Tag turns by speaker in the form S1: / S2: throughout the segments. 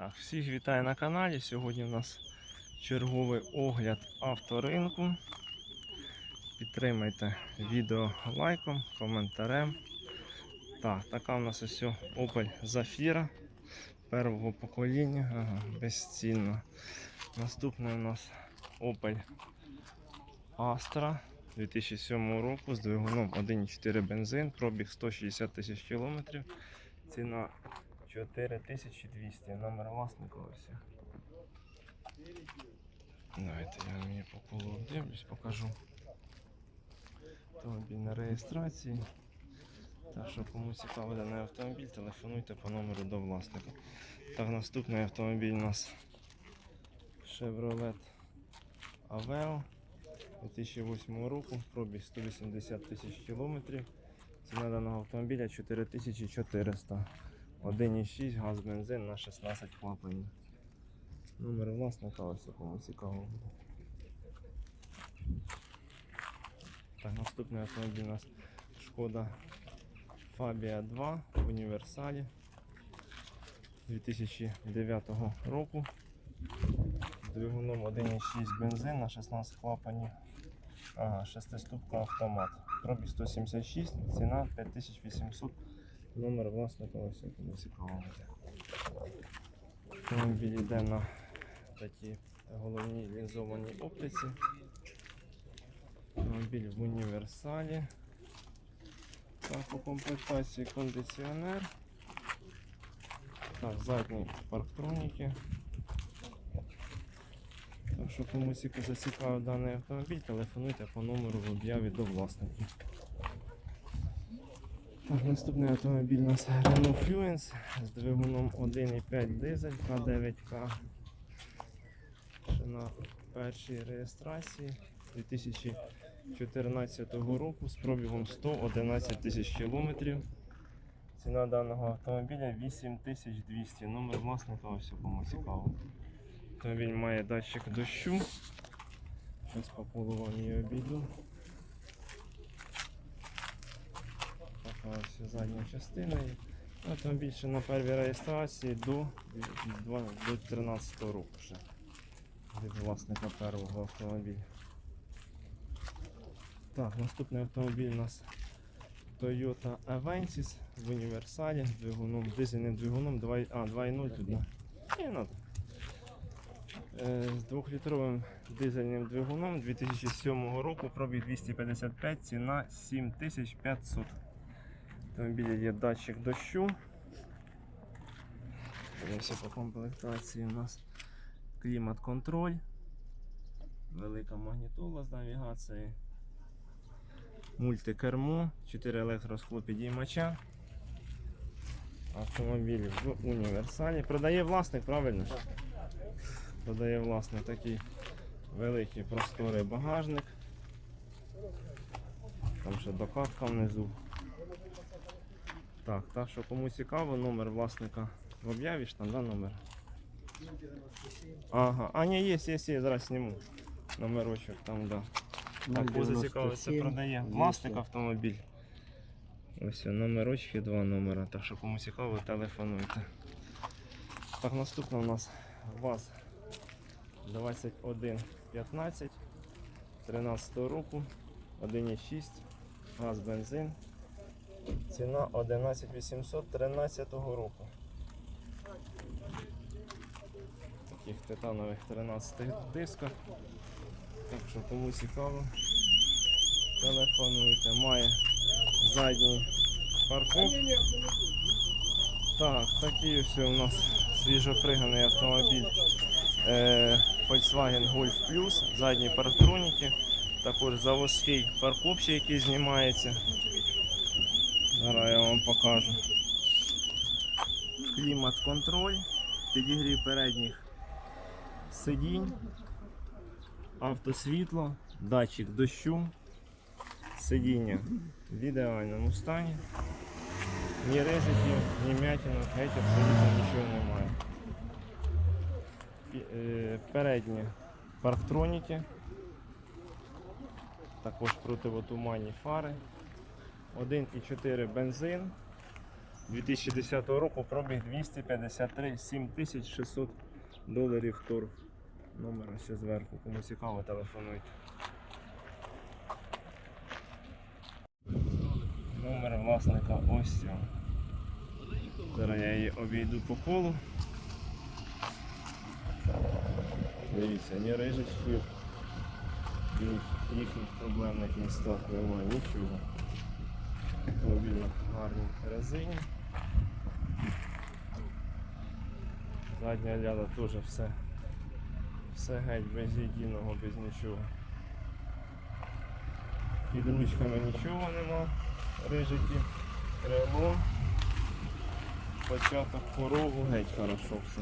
S1: Так, всіх вітаю на каналі. Сьогодні у нас черговий огляд авторинку. Підтримайте відео лайком, коментарем. Так, така у нас ось Opel Zafira першого покоління. Ага, безцінно. Наступний у нас Opel Astra 2007 року з двигуном 1.4 бензин, пробіг 160 тисяч кілометрів. Ціна 4200, номер власника ось. Давайте я мені по колу дивлюсь, покажу. Автомобіль на реєстрації. Так що кому цікавий даний автомобіль, телефонуйте по номеру до власника. Так, наступний автомобіль у нас Chevrolet Aveo 2008 року, пробіг 180 тисяч кілометрів. Ціна даного автомобіля 4400. 1,6 газ бензин на 16 клапанів. Номер власника ось кому цікаво буде. Так, наступний автомобіль у нас Шкода Фабія 2 в універсалі 2009 року. З Двигуном 1,6 бензин на 16 клапанів. Ага, 6-ступка автомат. Пробіг 176, ціна 5800 Номер власника ось кому цікаво. Автомобіль йде на такій головній лінзованій оптиці. Автомобіль в універсалі. Так, по комплектації кондиціонер. Так, задні парктроніки. Так що кому ціка- зацікавив даний автомобіль, телефонуйте по номеру в об'яві до власників. Наступний автомобіль у нас Renault Fluence з двигуном 1,5 дизель К9К. Ще на першій реєстрації 2014 року з пробігом 111 тисяч кілометрів. Ціна даного автомобіля 8200. Номер власника ось кому цікаво. Автомобіль має датчик дощу. Зараз по полу вам її обійду. Ось задня частина. є. Автомобіль ще на первій реєстрації до, до 13 року ще. Від власника першого автомобіля. Так, наступний автомобіль у нас Toyota Avensis в універсалі з двигуном, дизельним двигуном 2, а, 2.0 тут. Ні, ну, Е, з двохлітровим дизельним двигуном 2007 року, пробіг 255, ціна 7500. Автомобілі є датчик дощу. Дивимося по комплектації у нас клімат-контроль, велика магнітола з навігацією, мультикермо, 4 електросклопідіймача. Автомобіль в універсалі. Продає власник, правильно? Продає власник такий великий просторий багажник. Там ще докатка внизу. Так, так що кому цікаво, номер власника в об'яві ж там, да, номер? Ага, а ні, є, є, є, зараз зніму. Номерочок там, да. Так, кого зацікавиться, продає власник автомобіль. Ось номерочки, два номера. Так що кому цікаво, телефонуйте. Так, наступна у нас ВАЗ 2115 13 року, 1,6, газ бензин. Ціна 11800 13 року. Таких титанових 13 дисках. Так що кому цікаво, телефонуйте. Має задній парков. Так, такий ось у нас свіжоприганий автомобіль е, Volkswagen Golf Plus, задні парктроніки, також заводський паркоп який знімається. Зараз я вам покажу. Клімат-контроль, підігрів передніх сидінь, автосвітло, датчик дощу, сидіння в ідеальному стані. Ні рижиків, ні м'ятінок, геть абсолютно нічого немає. Е, Передні парктроніки, також противотуманні фари. 1,4 бензин 2010 року пробіг 253 7600 доларів торг. Номер ось зверху. Кому цікаво, телефонуйте. Номер власника ось цього. Зараз я її обійду по колу. Дивіться, ні рижачків, ні їхніх проблемних містах немає нічого. Автомобіль на гарній резині. Задня ляда теж все, все геть без єдиного, без нічого. Під ручками нічого нема, рижики, крило, початок порогу, геть хорошо все.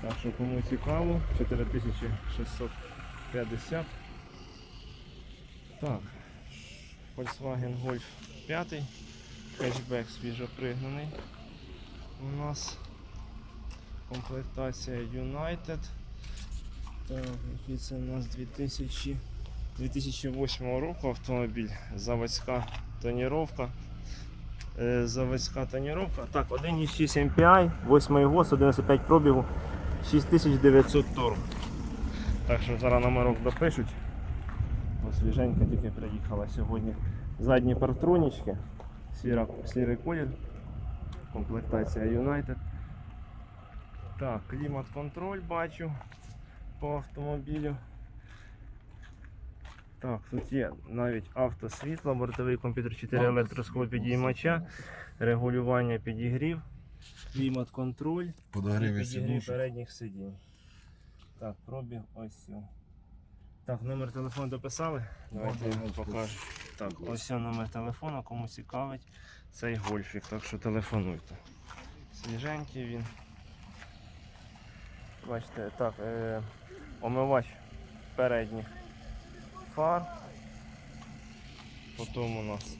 S1: Так що кому цікаво, 4650. Так, Volkswagen Golf 5, хетчбек свіжопригнаний. У нас комплектація United. Так, який це у нас 2000, 2008 року автомобіль, заводська тоніровка. Е, Заводська тоніровка. Так, 1.6 MPI, 8 ГОС, 11,5 пробігу, 6900 торг. Так що зараз номерок допишуть. Ось свіженька тільки приїхала сьогодні. Задні партронічки, сіра, сірий колір, комплектація United. Так, клімат-контроль бачу по автомобілю. Так, тут є навіть автосвітло, бортовий комп'ютер 4 електросклопідіймача, регулювання підігрів, клімат-контроль. Підігрів передніх сидінь. Так, пробіг ось. Так, номер телефону дописали. Давайте вам покажу. Так, ось номер телефону, кому цікавить цей гольфік, так що телефонуйте. Свіженький він. Бачите, так, е, омивач передніх фар. Потім у нас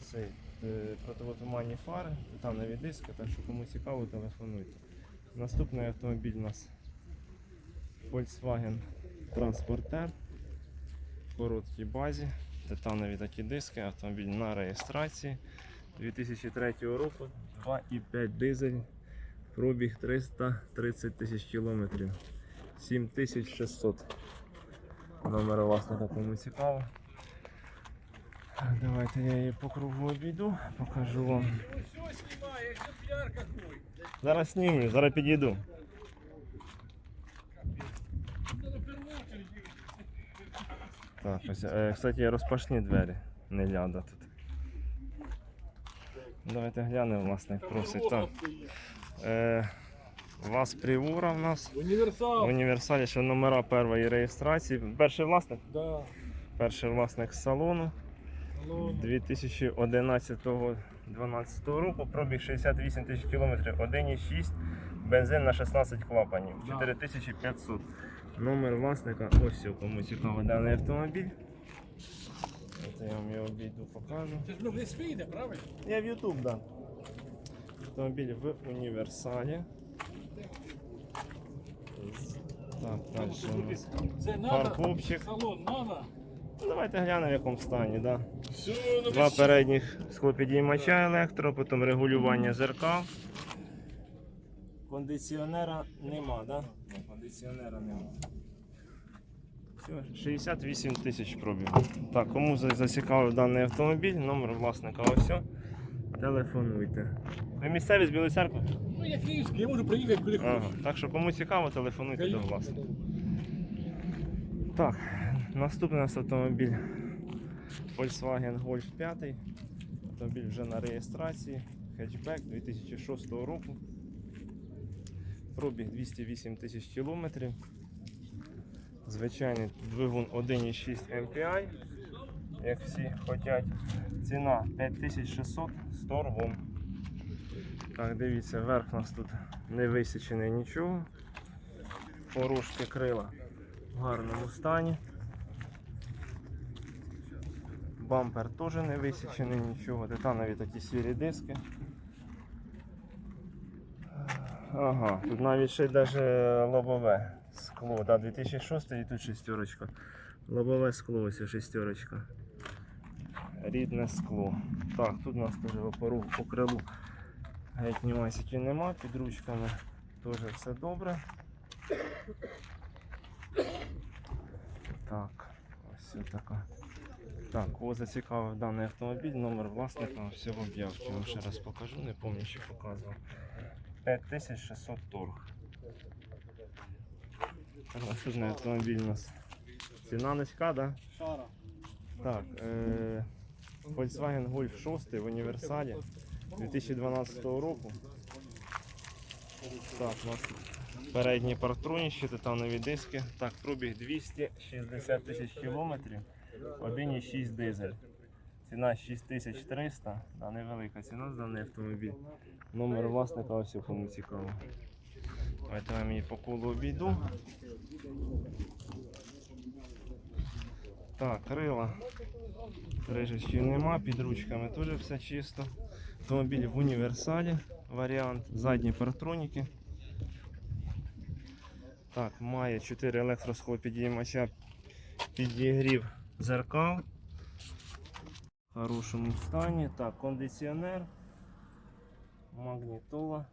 S1: цей е, противотуманні фари, титанові диски, так що кому цікаво, телефонуйте. Наступний автомобіль у нас Volkswagen Transporter в короткій базі, титанові такі диски, автомобіль на реєстрації 2003 року, 2,5 дизель, пробіг 330 тисяч кілометрів, 7600. Номер власника кому цікаво. Давайте я її по кругу обійду, покажу вам. Зараз знімлю, зараз підійду. Так, ось, е, кстати, розпашні двері, не ляда тут. Давайте глянемо, власник просить. Так. Е, вас Привура в нас. В
S2: Універсал.
S1: універсалі ще номера першої реєстрації. Перший власник?
S2: Да.
S1: Перший власник салону.
S2: Алло.
S1: 2011-12 року, пробіг 68 тисяч кілометрів, 1,6, бензин на 16 клапанів,
S2: Да.
S1: 4500. Номер власника, ось його, кому цікаво даний автомобіль. От я вам його обійду покажу.
S2: Це ж ну, не спійде, правильно?
S1: Я в YouTube, да. Автомобіль в універсалі. Так, далі у нас.
S2: Це надо. Салон надо.
S1: Ну, Давайте глянемо в якому стані, да.
S2: Все, ну
S1: Два передніх склопідіймача електро, потім регулювання зеркал. Кондиціонера нема, да? Кондиціонера нема. Все, 68 тисяч пробігу. Так, кому зацікавив даний автомобіль, номер власника ось. Телефонуйте. Ви місцеві з Білої церкви?
S2: Ну, я київський, я можу приїхати куди
S1: Ага.
S2: хочу.
S1: Так що кому цікаво, телефонуйте до власника. Так, наступний у нас автомобіль Volkswagen Golf 5. Автомобіль вже на реєстрації. Хетчбек 2006 року. Пробіг 208 тисяч кілометрів. Звичайний двигун 1,6 MPI, як всі хочуть. Ціна 5600 з торгом. Так, дивіться, верх у нас тут не висічений нічого. Порушки крила в гарному стані. Бампер теж не висічений нічого. Титанові такі сірі диски. Ага, тут навіть ще й даже лобове скло. Да, 2006 і тут шестерочка. Лобове скло, ось шестерочка. Рідне скло. Так, тут у нас теж по, по крилу Геть нюансиків нема, під ручками теж все добре. Так, ось така. Так, кого зацікавив даний автомобіль, номер власника всього об'явки. Вам ще раз покажу, не пам'ятаю, що показував. 5600 торг. Наступний автомобіль у нас. Ціна низька, да?
S2: Шара.
S1: Так, е- Volkswagen Golf 6 в універсалі 2012 року. Так, у нас передні партроніщі, титанові диски. Так, пробіг 260 тисяч кілометрів, 1,6 дизель. Ціна 6300, да, невелика ціна за даний автомобіль. Номер власника ось кому цікаво. Давайте я її по колу обійду. Так, крила. Крижечків нема, під ручками теж все чисто. Автомобіль в універсалі варіант, задні партроніки. Так, має 4 електросхлопідіймача, підігрів зеркал. Хорошому стані. Так, кондиціонер, магнітола.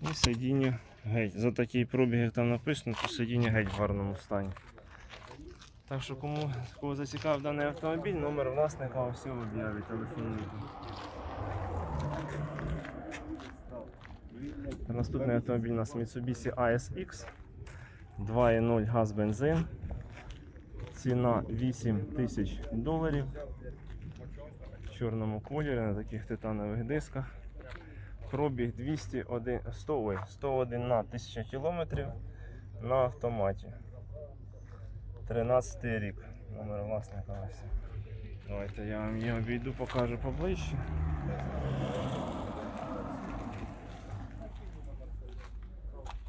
S1: І сидіння геть. За такий пробіг, там написано, то сидіння геть в гарному стані. Так що кому кого зацікавив даний автомобіль, номер власника ось в об'яві телефонуйте. Наступний автомобіль у нас Mitsubishi ASX 2.0 газ бензин. Ціна 8 тисяч доларів. В чорному кольорі на таких титанових дисках. Пробіг 201, 100, ой, 101 на 1000 кілометрів на автоматі. 13 рік. Номер власника. Давайте я вам її обійду, покажу поближче.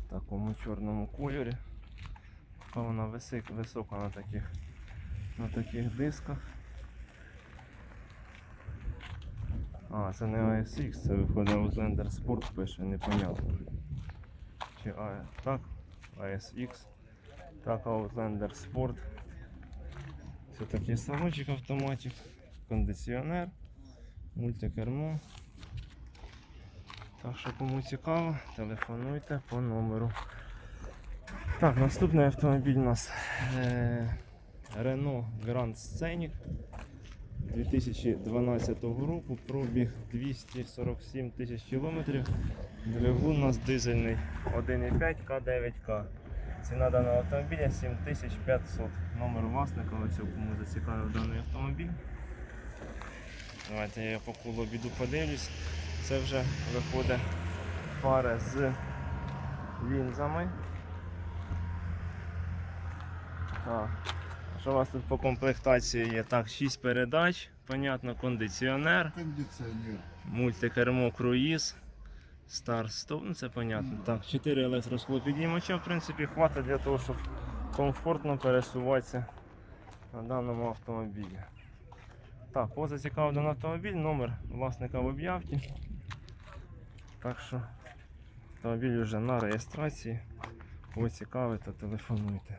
S1: В такому чорному кольорі. Вона висик, висока на таких, на таких дисках. А, це не ASX, це виходить Outlander Sport пише, непонятно. Чи а, так, ASX. Так, Outlander Sport. Це такий салончик автоматик, кондиціонер, мультикермо. Так що кому цікаво, телефонуйте по номеру. Так, наступний автомобіль у нас Renault Grand Scenic 2012 року, пробіг 247 тисяч кілометрів. Двигун у нас дизельний 1,5 К9К. Ціна даного автомобіля 7500. Номер власника, ось кому зацікавив даний автомобіль. Давайте я по колу обіду подивлюсь. Це вже виходить фари з лінзами. Так. Що у вас тут по комплектації є? Так, 6 передач, понятно, кондиціонер,
S3: Кондиціонер.
S1: мультикермо круїз, Stop, ну це понятно. Так, 4 електросхлопідіймача, в принципі, хватить для того, щоб комфортно пересуватися на даному автомобілі. Так, даний автомобіль, номер власника в об'явці. Так що автомобіль вже на реєстрації. Кого цікавить, то телефонуйте.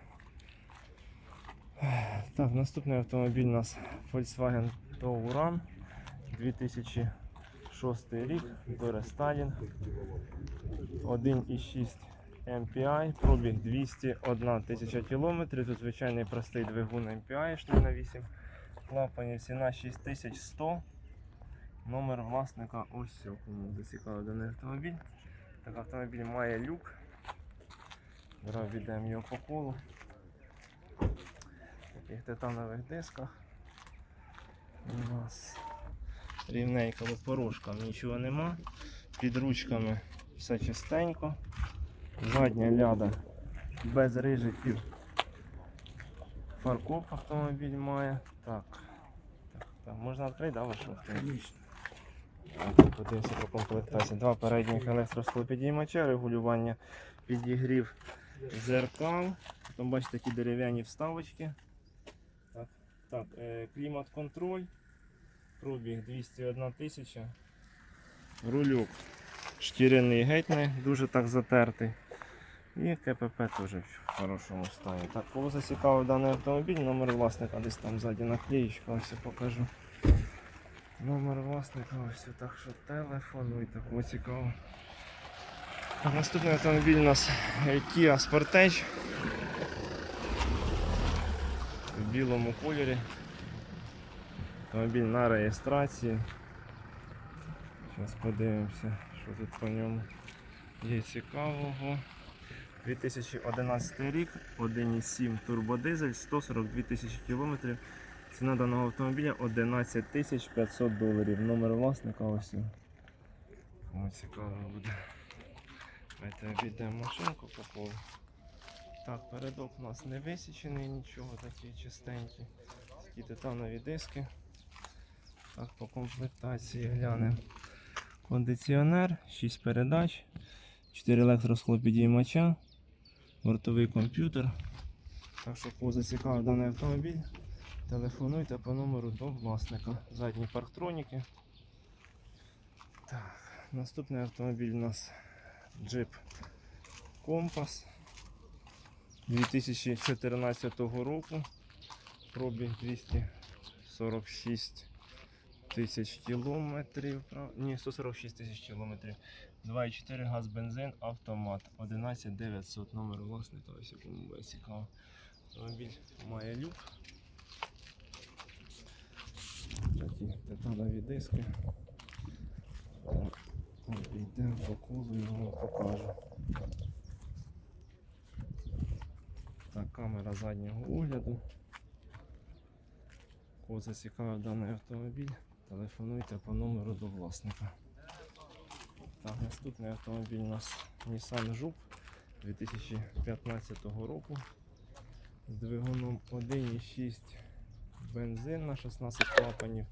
S1: Так, наступний автомобіль у нас Volkswagen Touran 2006 рік, дорестайлінг 1,6 MPI, пробіг 201 тисяча кілометрів. Тут звичайний простий двигун MPI йшли на 8 клапанів, ціна 6100. Номер власника ось кому зацікавив даний автомобіль. Так, автомобіль має люк. Зараз віддаємо його по колу таких титанових дисках. У нас рівненько по порожкам нічого нема. Під ручками все чистенько. Задня ляда без рижиків. Фаркоп автомобіль має. Так. так, так. Можна відкрити, да, ваш автомобіль? Так, Подивимося по комплектації. Два передніх електросклопідіймача, регулювання підігрів зеркал. Там бачите такі дерев'яні вставочки. Так, е, клімат-контроль. Пробіг 201 тисяча. Рулюк шкіряний геть не дуже так затертий. І КПП теж в хорошому стані. Так, кого зацікавив даний автомобіль, номер власника десь там ззаді наклеїчка, ось я покажу. Номер власника, ось так що телефонуйте, кому цікаво. Наступний автомобіль у нас е, Kia Sportage. В білому кольорі. Автомобіль на реєстрації. Зараз подивимося, що тут по ньому є цікавого. 2011 рік, 1,7 турбодизель, 142 тисячі кілометрів. Ціна даного автомобіля 11 тисяч 500 доларів. Номер власника ось. Кому цікаво буде. Давайте обійдемо машинку по. Так, передок у нас не висічений, нічого, такі чистенькі. Такі титанові диски. Так, по комплектації глянемо. Кондиціонер, 6 передач, 4 електросхлопідіймача, бортовий комп'ютер. Так що кого зацікавив даний автомобіль, телефонуйте по номеру до власника. Задні парктроніки. Так, наступний автомобіль у нас Jeep Compass 2014 року. Пробіг 246 тисяч кілометрів. Ні, 146 тисяч кілометрів. 2,4 газ, бензин, автомат. 11 900 номер власника. Ось якому цікаво. Автомобіль має люк. Такі титанові диски. Йдемо по колу і вам покажу. Так, камера заднього огляду. Кого зацікавив даний автомобіль, телефонуйте по номеру до власника. Так, наступний автомобіль у нас Nissan Juke 2015 року з двигуном 1,6 бензин на 16 клапанів.